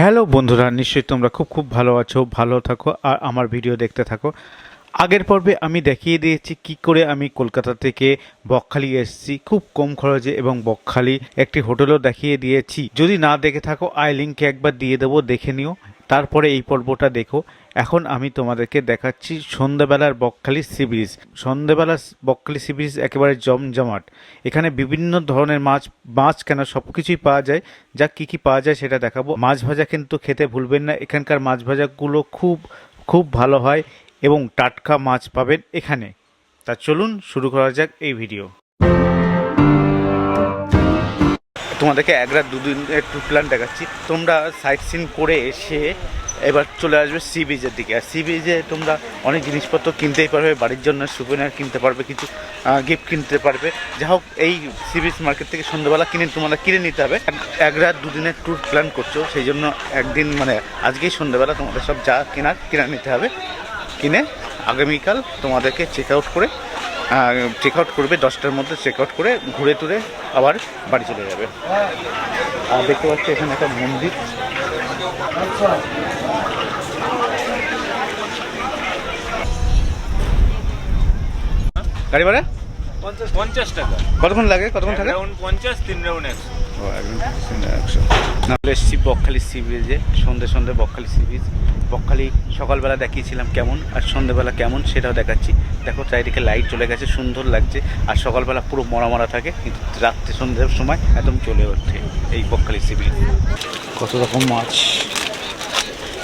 Hello বন্ধুরা, নিশ্চয়ই তোমরা খুব খুব ভালো আছো, ভালো থাকো আর আমার ভিডিও দেখতে থাকো। আগের পর্বে আমি দেখিয়ে দিয়েছি কি করে আমি কলকাতা থেকে বকখালি এসেছি, খুব কম খরচে এবং বকখালি একটি হোটেলও দেখিয়ে দিয়েছি। যদি না দেখে থাকো আই লিঙ্কে একবার দিয়ে দেবো, দেখে নিও। তারপরে এই পর্বটা দেখো। এখন আমি তোমাদেরকে দেখাচ্ছি সন্ধ্যাবেলার বকখালি সি ব্রিজ। সন্ধ্যাবেলার বকখালি সি ব্রিজ একেবারে জমজমাট। এখানে বিভিন্ন ধরনের মাছ মাছ কেন সব কিছুই পাওয়া যায়, যা কী কী পাওয়া যায় সেটা দেখাবো। মাছ ভাজা কিন্তু খেতে ভুলবেন না, এখানকার মাছ ভাজাগুলো খুব খুব ভালো হয় এবং টাটকা মাছ পাবেন এখানে। তা চলুন শুরু করা যাক এই ভিডিও। তোমাদেরকে এক রাত দুদিন ট্যুর প্ল্যান দেখাচ্ছি। তোমরা সাইট সিন করে এসে এবার চলে আসবে সি বিচের দিকে। আর সি বিচে তোমরা অনেক জিনিসপত্র কিনতেই পারবে, বাড়ির জন্য সুবিনার কিনতে পারবে, কিছু গিফট কিনতে পারবে। যা হোক, এই সি বিচ মার্কেট থেকে সন্ধ্যাবেলা কিনে, তোমরা কিনে নিতে হবে। এক রাত দুদিনের ট্যুর প্ল্যান করছ, সেই জন্য একদিন মানে আজকেই সন্ধ্যাবেলা তোমাদের সব যা কেনার, কিনে নিতে হবে। কিনে আগামীকাল তোমাদেরকে চেক আউট করে চেক আউট করবে দশটার মধ্যে চেক আউট করে ঘুরে টুরে আবার বাড়ি চলে যাবে। আর দেখতে পাচ্ছি এখানে একটা মন্দির। গাড়ি ভাড়া? পঞ্চাশ পঞ্চাশ টাকা। কতক্ষণ লাগে? কতক্ষণ থাকে? পঞ্চাশ তিন রাউন্ড একশো। এসছি বকখালি সি ব্রিজে সন্ধে সন্ধে বকখালি সি ব্রিজ বকখালি সকালবেলা দেখিয়েছিলাম কেমন আর সন্ধেবেলা কেমন সেটাও দেখাচ্ছি। দেখো চারিদিকে লাইট চলে গেছে সুন্দর লাগছে আর সকালবেলা পুরো মরা মরা থাকে কিন্তু রাত্রে সন্ধ্যের সময় একদম চলে ওঠে এই বকখালি সি ব্রিজ কত রকম মাছ?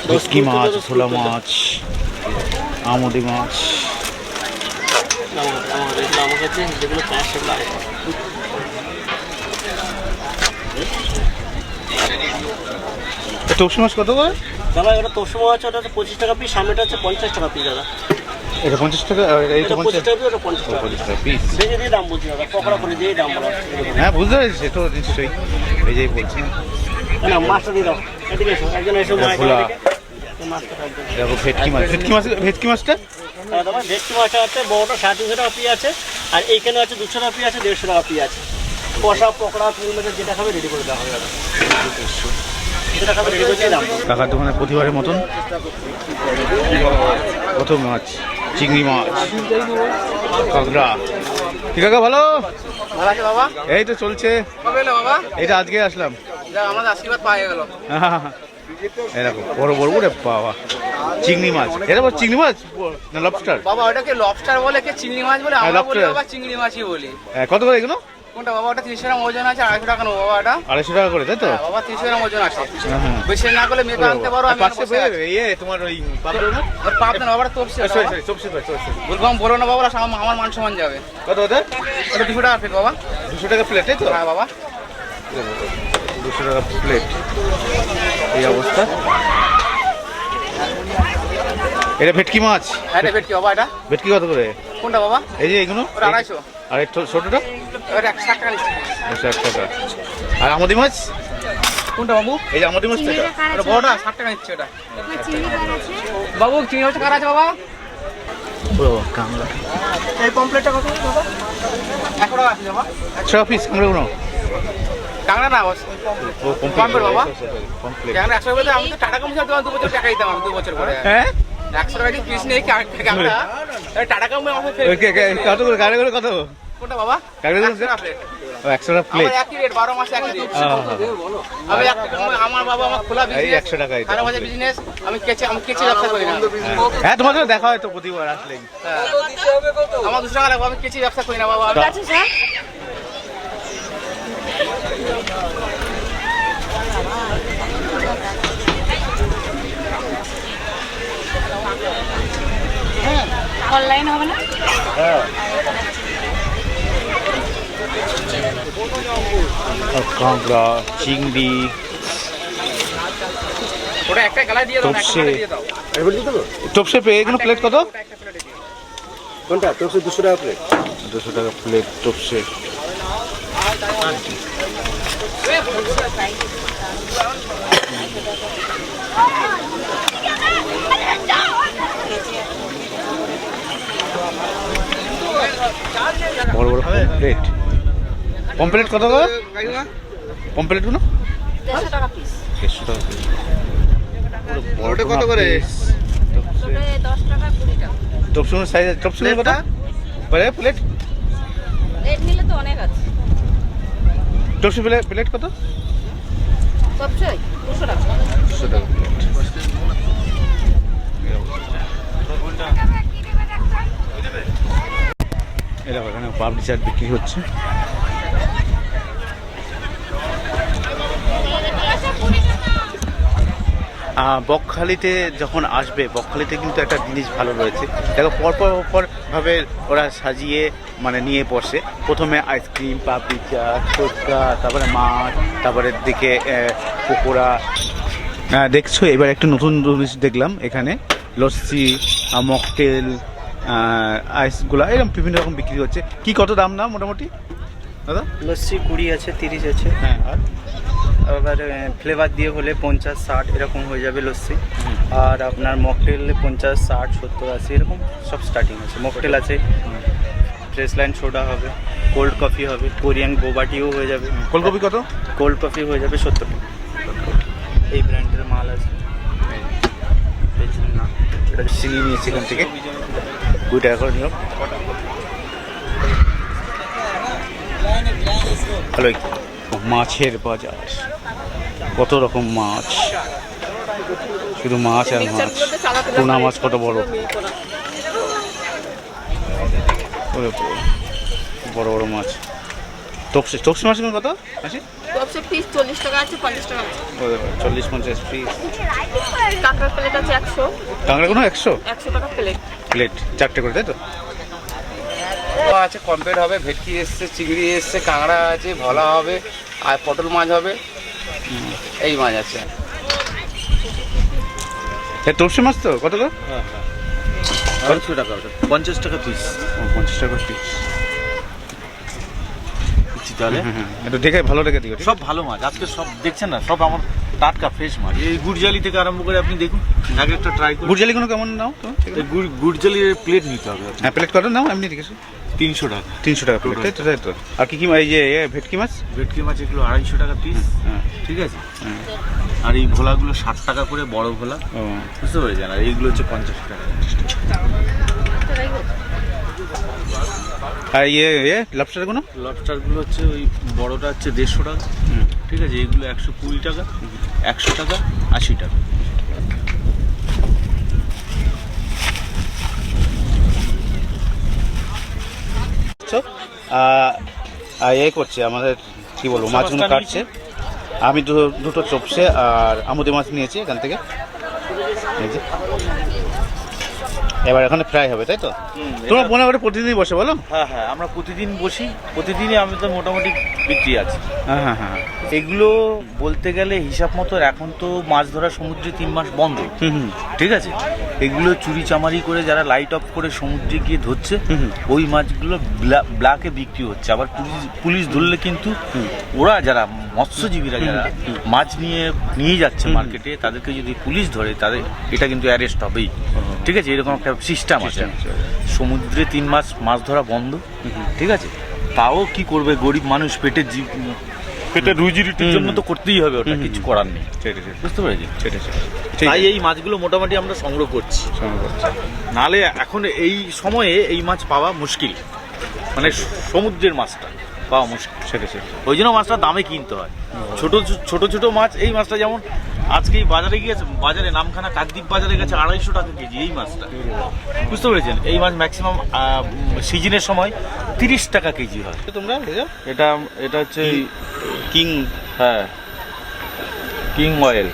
ভেটকি মাছ ভোলা মাছ আমুদি মাছ। কাছে যেগুলো আগে মাছ কত করে? দাদা এটা তোর সময় আছে ওটা হচ্ছে পঁচিশ টাকা পিস সামনেটা হচ্ছে পঞ্চাশ টাকা পিস দাদা। এটা পঞ্চাশ টাকা এটা পঞ্চাশ টাকা পিস ওটা পঞ্চাশ টাকা পিস ভেজে দিয়ে দাম বলছি দাদা পকোড়া করে দিয়ে দাম বলা হ্যাঁ বুঝতে পেরেছি সে তো নিশ্চয়ই। যেই বলছি। না মাছটা দিয়ে দাও। এদিকে এসো একজন এসো মাছ দেখো ভেটকি মাছ। ভেটকি মাছ ভেটকি মাছটা? হ্যাঁ দাদা ভেটকি মাছটা আছে বড়টা সাড়ে তিনশো টাকা পিস আছে আর এইখানে আছে দুশো টাকা পিস আছে দেড়শো টাকা পিস আছে। কষা পকোড়া মাছের যেটা খাবে রেডি করে দেওয়া হবে দাদা। কাকার দোকানে প্রতিবারের মতন? কত মাছ চিংড়ি মাছ কাঁকড়া। কি কাকা ভালো? এই তো চলছে। এইটা আজকে আসলাম। আশীর্বাদ পাওয়া গেল। এরকম বড় বড় বড় বাবা। চিংড়ি মাছ। এটা চিংড়ি মাছ? না লবস্টার বাবা ওটাকে লবস্টার বলে কে চিংড়ি মাছ বলে হ্যাঁ, আমরা বলি বাবা চিংড়ি মাছই বলি। কত করে এগুলো? কোনটা বাবা? ওটা তিনশো গ্রাম ওজন আছে আড়াইশো টাকা নেব বাবা এটা আড়াইশো টাকা করে তাই তো? হ্যাঁ, বাবা তিনশো গ্রাম ওজন আছে। বেশি না করলে আনতে পারো আমি পাঁচশো বসে আছি। ইয়ে তোমার ওই না? বাবা তপসি সরি সরি চপসি তো চপসি। বলব আমি বলো না বাবা আমার মান সমান যাবে। কত ওটা দুশো টাকা ফিট বাবা। দুশো টাকা প্লেট তাই তো? হ্যাঁ বাবা। দুশো টাকা প্লেট এই অবস্থা। এটা ভেটকি মাছ? হ্যাঁ এটা ফিট কি বাবা এটা। ভেটকি কত করে? কোনটা বাবা? এই যে এগুলো? আড়াইশো। আর ছো- ছোটটা? একশো টাকা নিচ্ছি। একশো এক টাকা। আর আমাদি মাছ? কোনটা বাবু? এই যে আমাদি মাছ এটা। বড়টা ষাট টাকা নিচ্ছে ওটা। বাবু চিংড়ি মাছ কার আছে বাবা? এই পমপ্লেটটা কত? বাবা একশো টাকা আছে বাবা। একশো পিস আমরা কোনো কাঁকড়া না বাবা? কমপ্লিট একশো টাকা আমি তো টাটা তোমার দু বছর টাকা দিতাম আমি দু বছর পরে হ্যাঁ? একশো টাকা পিস নেই? কা- কাঁকড়া এই টাটা কম আমাকে ফেরত ওই কে- কে- কত করে? গাড়ি করে কত? কোনটা বাবা? একশো টাকা প্লেট একই রেট বারো মাসে একই রেট আমি আমার- আমার বাবা আমার খোলা বিজনেস একশো টাকা এটা। বারো মাসে বিজনেস আমি কেচে আমি কেচে ব্যবসা করি না। হ্যাঁ। তোমার সাথে দেখা হয় তো প্রতিবার আসলেই। হ্যাঁ। আমার দুশো টাকা লাগবে আমি কেচে ব্যবসা করি না বাবা। অনলাইন হবে না? আর কাঁকড়া চিংড়ি। ওটা একটা গালায় দিয়ে দাও না, একটা তপসে। গালায় দিয়ে দাও। টপসে পেয়ে এগুলো প্লেট কত। কোনটা? তোর দুশো টাকা প্লেট দুশো টাকা প্লেট টপসে বড় বড় প্লেট পমপ্লেট কত করে পমপ্লেটগুলো দেড়শো টাকা পিস করে। কত করে? টপসুনের সাইজ টপসুনের কত প্লেট প্লেট নিলে তো অনেক আছে টপসু প্লেট প্লেট কত সবচেয়ে দুশো টাকা দুশো টাকা। প্লেট এরকম এখানে পাপড়ি চাট বিক্রি হচ্ছে। বকখালিতে যখন আসবে, বকখালিতে কিন্তু একটা জিনিস ভালো রয়েছে। দেখো, পরপর পর ভাবে ওরা সাজিয়ে মানে নিয়ে বসে। প্রথমে আইসক্রিম পাপড়ি চাট, ফুচকা, তারপরে মাছ, তারপরে দিকে পকোড়া। দেখছ, এবার একটা নতুন জিনিস দেখলাম এখানে। লস্যি মকটেল আইসগুলা এরকম বিভিন্ন রকম বিক্রি হচ্ছে। কি কত দাম না মোটামুটি? দাদা? লস্যি কুড়ি আছে তিরিশ আছে। হ্যাঁ। আর আবার ফ্লেভার দিয়ে হলে পঞ্চাশ ষাট এরকম হয়ে যাবে লস্যি। আর আপনার মকটেল পঞ্চাশ ষাট সত্তর আশি এরকম সব স্টার্টিং আছে। মকটেল আছে। ফ্রেশ লাইন সোডা হবে কোল্ড কফি হবে কোরিয়ান গোবাটিও হয়ে যাবে। ফুলকপি কত? কোল্ড কফি হয়ে যাবে সত্তর টাকা। এই ব্র্যান্ডের মাল আছে। না। এটা চিনি নিয়েছি এখান থেকে। কুড়ি টাকা করে নিলাম ভালোই মাছের বাজার। কত রকম মাছ? শুধু মাছ আর মাছ। পোনা মাছ কত বড়? বড় বড় মাছ। টপসি টপসি মাছ কত পিস টাকা আছে পঞ্চাশ টাকা আছে। পিস প্লেট আছে একশো। কাঁকড়া কোনো একশো? একশো টাকা প্লেট প্লেট চারটে করে তাই তো? আছে কমপ্লিট হবে ভেটকি এসছে চিংড়ি এসছে কাঁকড়া আছে ভলা হবে আর পটল মাছ হবে। এই মাছ আছে। টপসি মাছ তো কত গো আড়াইশো টাকা ওটা পঞ্চাশ টাকা পিস ও, পঞ্চাশ টাকা পিস তাহলে। হ্যাঁ হ্যাঁ একটু দেখে ভালো রেখে দিও সব ভালো মাছ আজকে সব দেখছেন না সব আমার টাটকা ফ্রেশ মাছ। এই গুড়জালি থেকে আরম্ভ করে আপনি দেখুন আগে একটা ট্রাই করুন। গুড়জালি কোনো কেমন নাও গুড় গুড়জালির প্লেট নিতে হবে হ্যাঁ প্লেট কত নাও এমনি ঠিক আছে তিনশো টাকা। তিনশো টাকা প্লেট তাই তো তাই তো। আর কি কি এই যে ভেটকি মাছ? ভেটকি মাছ এগুলো আড়াইশো টাকা পিস হ্যাঁ ঠিক আছে? আর এই ভোলাগুলো ষাট টাকা করে বড় ভোলা। বুঝতে পেরেছেন? আর এইগুলো হচ্ছে পঞ্চাশ টাকা। আর ইয়ে ইয়ে লবস্টার কোনো লবস্টারগুলো হচ্ছে ওই বড়টা হচ্ছে দেড়শো টাকা। ঠিক আছে এইগুলো একশো কুড়ি টাকা একশো টাকা আশি টাকা। এ করছে আমাদের কি বলব মাছগুলো কাটছে। আমি দুটো চপসে আর আমুদি মাছ নিয়েছি এখান থেকে। এবার এখানে ফ্রাই হবে তাই তো? তোমার মনে করে প্রতিদিনই বসে বলো। হ্যাঁ হ্যাঁ আমরা প্রতিদিন বসি প্রতিদিনই আমি তো মোটামুটি বিক্রি আছে। হ্যাঁ হ্যাঁ হ্যাঁ। এগুলো বলতে গেলে হিসাব মতো এখন তো মাছ ধরা সমুদ্রে তিন মাস বন্ধ। ঠিক আছে? এগুলো চুরি চামারি করে যারা লাইট অফ করে সমুদ্রে গিয়ে ধরছে। ওই মাছগুলো ব্লা- ব্ল্যাকে বিক্রি হচ্ছে। আবার পুলিশ পুলিশ ধরলে কিন্তু ওরা যারা মৎস্যজীবীরা যারা মাছ নিয়ে নিয়ে যাচ্ছে মার্কেটে তাদেরকে যদি পুলিশ ধরে তাদের এটা কিন্তু অ্যারেস্ট হবেই। ঠিক আছে? এরকম একটা সিস্টেম আছে। সমুদ্রে তিন মাস মাছ ধরা বন্ধ। ঠিক আছে? তাও কি করবে? গরিব মানুষ পেটে জি- পেটে রুজি রুটির জন্য তো করতেই হবে ওটা কিছু করার নেই। বুঝতে পেরেছি তাই এই মাছগুলো মোটামুটি আমরা সংগ্রহ করছে। নালে এখন এই সময়ে এই মাছ পাওয়া মুশকিল। মানে সমুদ্রের মাছটা পাওয়া মুশকিল। সেটা সেটা ওই জন্য মাছটা দামে কিনতে হয়। ছোট ছোট ছোট মাছ এই মাছটা যেমন আজকে এই বাজারে গিয়েছে বাজারে নামখানা কাকদ্বীপ বাজারে গেছে আড়াইশো টাকা কেজি এই মাছটা। বুঝতে পেরেছেন? এই মাছ ম্যাক্সিমাম সিজনের সময় তিরিশ টাকা কেজি হয়। তোমরা এটা এটা হচ্ছে কিং? হ্যাঁ কিং অয়েল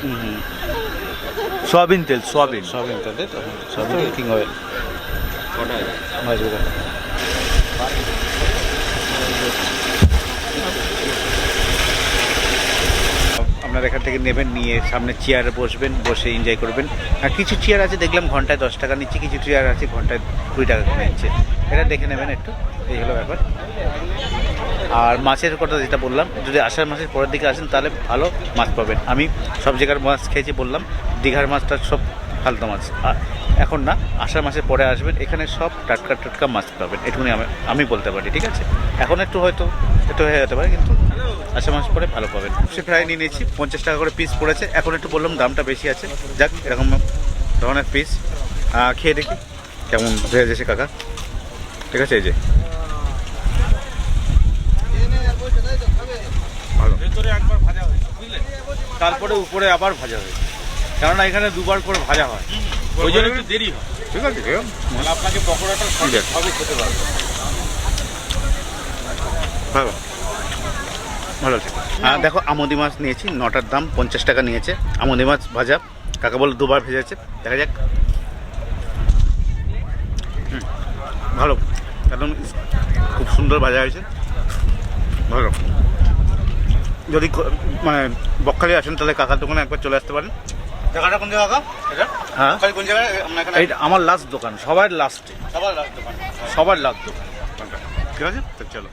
সয়াবিন তেল সয়াবিন। সয়াবিন তেল সয়াবিন কিং অয়েল মাছগুলো। আপনারা এখান থেকে নেবেন, নিয়ে সামনে চেয়ারে বসবেন, বসে এনজয় করবেন। আর কিছু চেয়ার আছে, দেখলাম ঘন্টায় দশ টাকা নিচ্ছে, কিছু চেয়ার আছে, ঘন্টায় কুড়ি টাকা করে নিচ্ছে। এটা দেখে নেবেন একটু, এই হলো ব্যাপার। আর মাছের কথা যেটা বললাম, যদি আষাঢ় মাসের পরের দিকে আসেন, তাহলে ভালো মাছ পাবেন। আমি সব জায়গার মাছ খেয়েছি বললাম, দীঘার মাছটা সব ফালতু মাছ। আর এখন না, আষাঢ় মাসের পরে আসবেন, এখানে সব টাটকা টাটকা মাছ পাবেন। এটুকুনি আমি আমি বলতে পারি, ঠিক আছে? এখন একটু হয়তো, একটু হয়ে যেতে পারে, কিন্তু আষাঢ় মাস পরে ভালো পাবেন। সে ফ্রাই নিয়ে নিয়েছি পঞ্চাশ টাকা করে পিস পড়েছে। এখন একটু বললাম দামটা বেশি আছে। যাক এরকম ধরনের পিস খেয়ে দেখি কেমন হয়ে যাচ্ছে কাকা। ঠিক আছে এই যে। তারপরে উপরে আবার ভাজা হয়েছে। কেননা এখানে দুবার করে ভাজা হয়। ওই জন্য একটু দেরি হয়। ঠিক আছে আপনাকে পকোড়াটা সবই খেতে পারবেন ভালো। ভালো আছে আর দেখো আমদি মাছ নিয়েছি নটার দাম পঞ্চাশ টাকা নিয়েছে। আমদি মাছ ভাজা কাকা বলে দুবার ভেজেছে দেখা যাক। ভালো। একদম খুব সুন্দর ভাজা হয়েছে। ভালো। যদি মানে বকখালি আসেন তাহলে কাকার দোকানে একবার চলে আসতে পারেন। জায়গাটা কোন জায়গা এটা? হ্যাঁ। কোন জায়গায়? আমার লাস্ট দোকান সবার লাস্টে সবার লাস্ট দোকান। সবার লাস্ট দোকান। ঠিক আছে তো চলো।